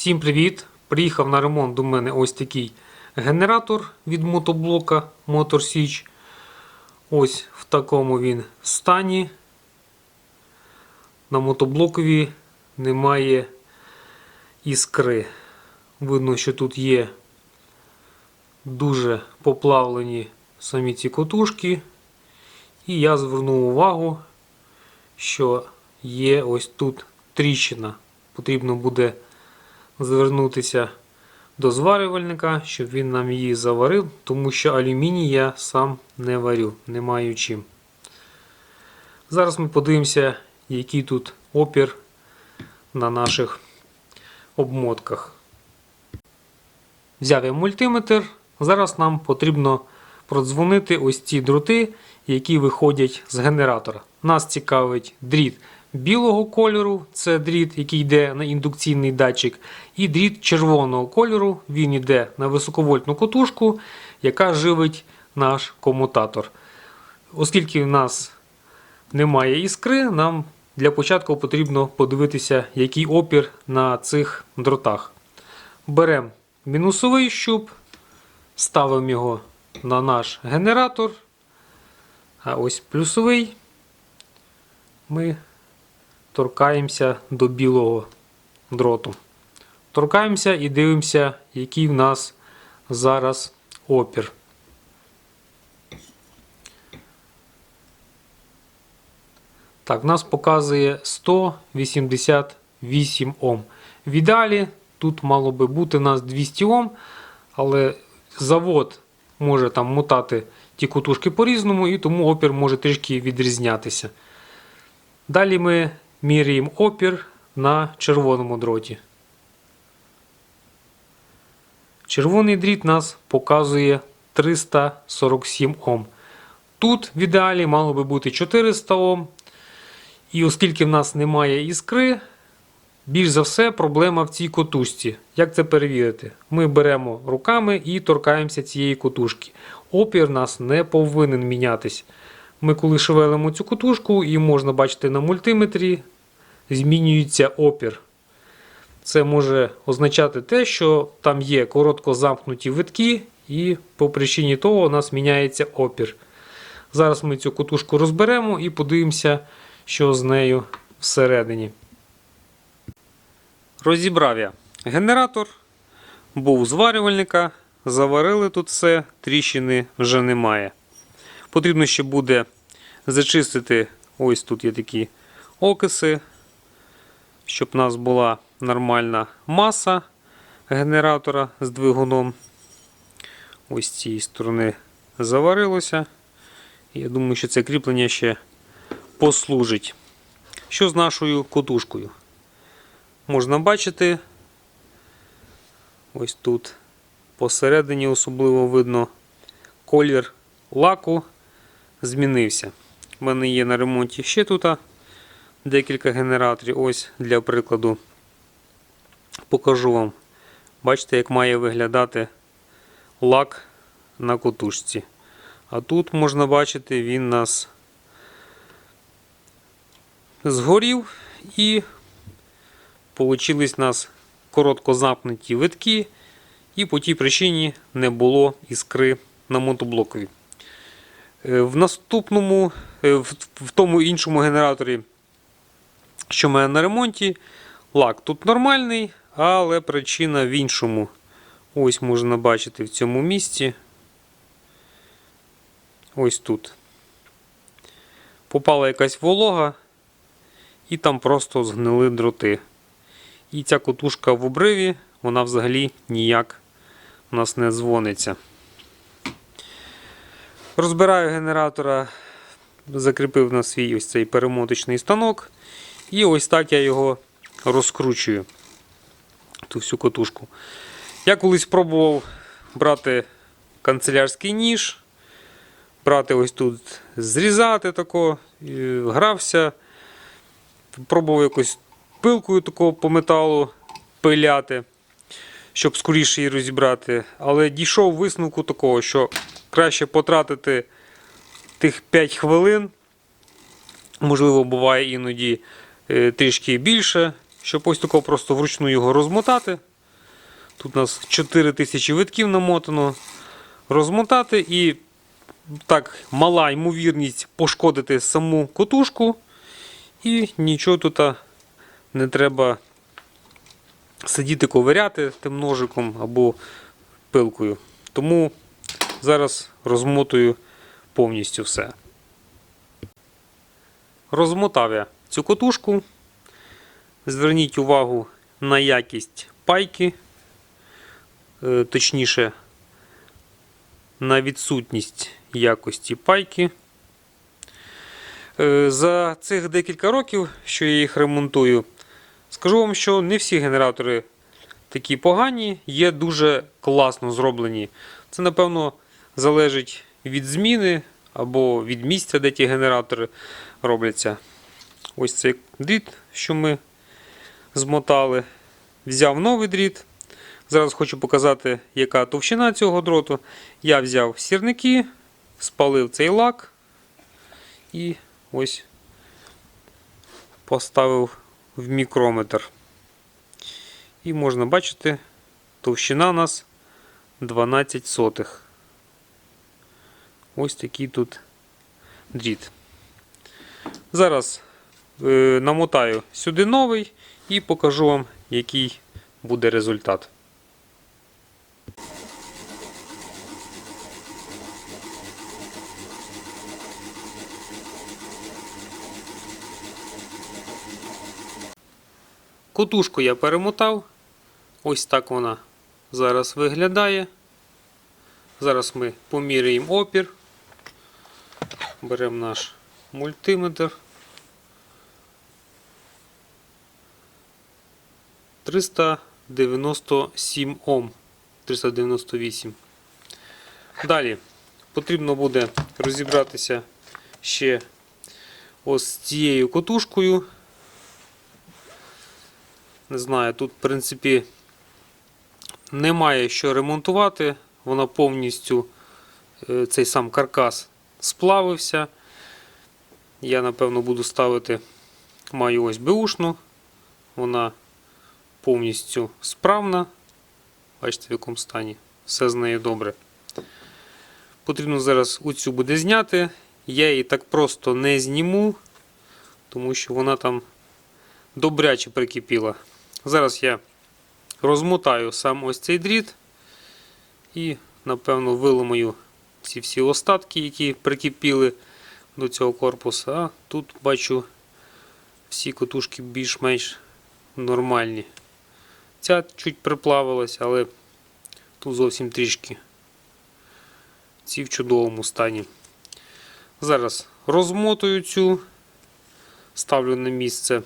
Всім привіт! Приїхав на ремонт до мене ось такий генератор від мотоблока Motor. Ось в такому він стані. На мотоблокові немає іскри. Видно, що тут є дуже поплавлені самі ці котушки. І я звернув увагу, що є ось тут тріщина. Потрібно буде звернутися до зварювальника, щоб він нам її заварив, тому що алюміній я сам не варю, не маю чим. Зараз ми подивимося, який тут опір на наших обмотках. Взяв я мультиметр. Зараз нам потрібно продзвонити ось ці дроти, які виходять з генератора. Нас цікавить дріт білого кольору, це дріт, який йде на індукційний датчик, і дріт червоного кольору, він йде на високовольтну котушку, яка живить наш комутатор. Оскільки в нас немає іскри, нам для початку потрібно подивитися, який опір на цих дротах. Беремо мінусовий щуп, ставимо його на наш генератор. А ось плюсовий ми торкаємося до білого дроту. Торкаємося і дивимося, який в нас зараз опір. Так, в нас показує 188 Ом. В ідеалі тут мало би бути у нас 200 Ом, але завод може там мотати ті кутушки по-різному, і тому опір може трішки відрізнятися. Далі ми міряємо опір на червоному дроті. Червоний дріт нас показує 347 Ом. Тут в ідеалі мало би бути 400 Ом. І оскільки в нас немає іскри, більш за все проблема в цій котушці. Як це перевірити? Ми беремо руками і торкаємося цієї котушки. Опір нас не повинен мінятись. Ми коли шевелимо цю котушку, і можна бачити на мультиметрі, змінюється опір. Це може означати те, що там є коротко замкнуті витки, і по причині того у нас міняється опір. Зараз ми цю котушку розберемо і подивимося, що з нею всередині. Розібрав я генератор, був зварювальника, заварили тут все, тріщини вже немає. Потрібно ще буде зачистити, ось тут є такі окиси, щоб у нас була нормальна маса генератора з двигуном. Ось з цієї сторони заварилося. Я думаю, що це кріплення ще послужить. Що з нашою котушкою? Можна бачити, ось тут посередині особливо видно колір лаку змінився. У мене є на ремонті ще тут декілька генераторів. Ось для прикладу покажу вам. Бачите, як має виглядати лак на котушці. А тут можна бачити, він нас згорів і получились у нас коротко замкнуті витки, і по тій причині не було іскри на мотоблокові. Е, В наступному, е, в тому іншому генераторі, що в мене на ремонті, лак тут нормальний, але причина в іншому. Ось можна бачити в цьому місці. Ось тут. Попала якась волога, і там просто згнили дроти. І ця котушка в обриві, вона взагалі ніяк у нас не дзвониться. Розбираю генератора, закріпив на свій ось цей перемоточний станок. І ось так я його розкручую. Ту всю котушку. Я колись пробував брати канцелярський ніж, брати ось тут, зрізати тако, грався. Пробував якось пилкою такого по металу пиляти, щоб скоріше її розібрати. Але дійшов висновку такого, що краще потратити тих 5 хвилин, можливо, буває іноді трішки більше, щоб ось такого просто вручну його розмотати Тут у нас 4000 витків намотано. Розмотати і так мала ймовірність пошкодити саму котушку. І нічого тут не треба сидіти ковиряти тим ножиком або пилкою. Тому зараз розмотую повністю все. Розмотав я цю котушку. Зверніть увагу на якість пайки, е, точніше, на відсутність якості пайки. Е, За цих декілька років, що я їх ремонтую, скажу вам, що не всі генератори такі погані, є дуже класно зроблені. Це, напевно, залежить від зміни або від місця, де ті генератори робляться. Ось цей дріт, що ми змотали. Взяв новий дріт. Зараз хочу показати, яка товщина цього дроту. Я взяв сірники, спалив цей лак і ось поставив в мікрометр. І можна бачити, товщина у нас 12 сотих. Ось такий тут дріт. Зараз намотаю сюди новий і покажу вам, який буде результат. Котушку я перемотав. Ось так вона зараз виглядає. Зараз ми поміряємо опір. Беремо наш мультиметр. 397 Ом. 398. Далі потрібно буде розібратися ще ось з цією котушкою. Не знаю, тут, в принципі, немає що ремонтувати. Вона повністю е, цей сам каркас сплавився. Я, напевно, буду ставити, маю ось беушну. Вона повністю справна. Бачите, в якому стані. Все з нею добре. Потрібно зараз оцю буде зняти. Я її так просто не зніму, тому що вона там добряче прикипіла. Зараз я розмотаю сам ось цей дріт і, напевно, виламаю ці всі остатки, які прикипіли до цього корпуса. А тут бачу всі котушки більш-менш нормальні. Ця чуть приплавилась, але тут зовсім трішки. Ці в чудовому стані. Зараз розмотую цю, ставлю на місце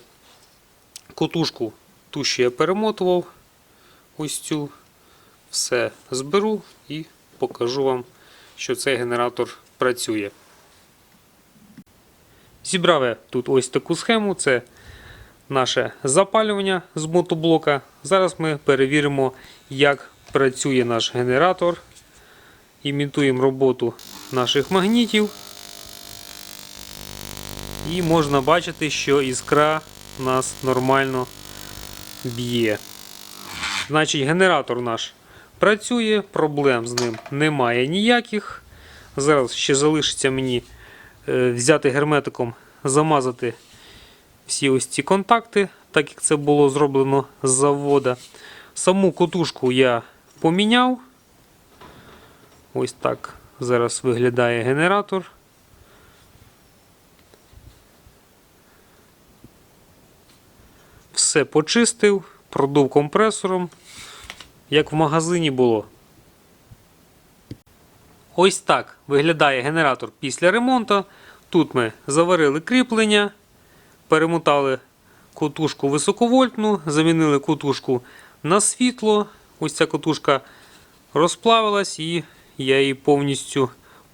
котушку, ту, що я перемотував. Ось цю. Все зберу і покажу вам, що цей генератор працює. Зібрав я тут ось таку схему. Це наше запалювання з мотоблока. Зараз ми перевіримо, як працює наш генератор. Імітуємо роботу наших магнітів. І можна бачити, що іскра нас нормально б'є. Значить, генератор наш працює, проблем з ним немає ніяких. Зараз ще залишиться мені е, взяти герметиком, замазати всі ось ці контакти, так як це було зроблено з завода. Саму котушку я поміняв. Ось так зараз виглядає генератор. Все почистив, продув компресором, як в магазині було. Ось так виглядає генератор після ремонту. Тут ми заварили кріплення, перемотали котушку високовольтну, замінили котушку на світло. Ось ця котушка розплавилась і я її повністю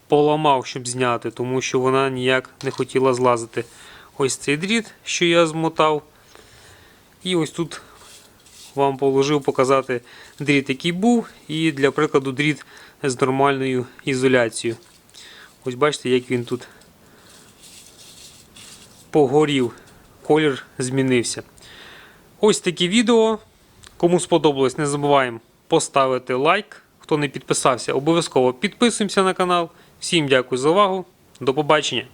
поламав, щоб зняти, тому що вона ніяк не хотіла злазити. Ось цей дріт, що я змотав. І ось тут вам положив показати дріт, який був, і для прикладу дріт з нормальною ізоляцією. Ось бачите, як він тут погорів, колір змінився. Ось таке відео. Кому сподобалось, не забуваємо поставити лайк. Хто не підписався, обов'язково підписуємося на канал. Всім дякую за увагу. До побачення!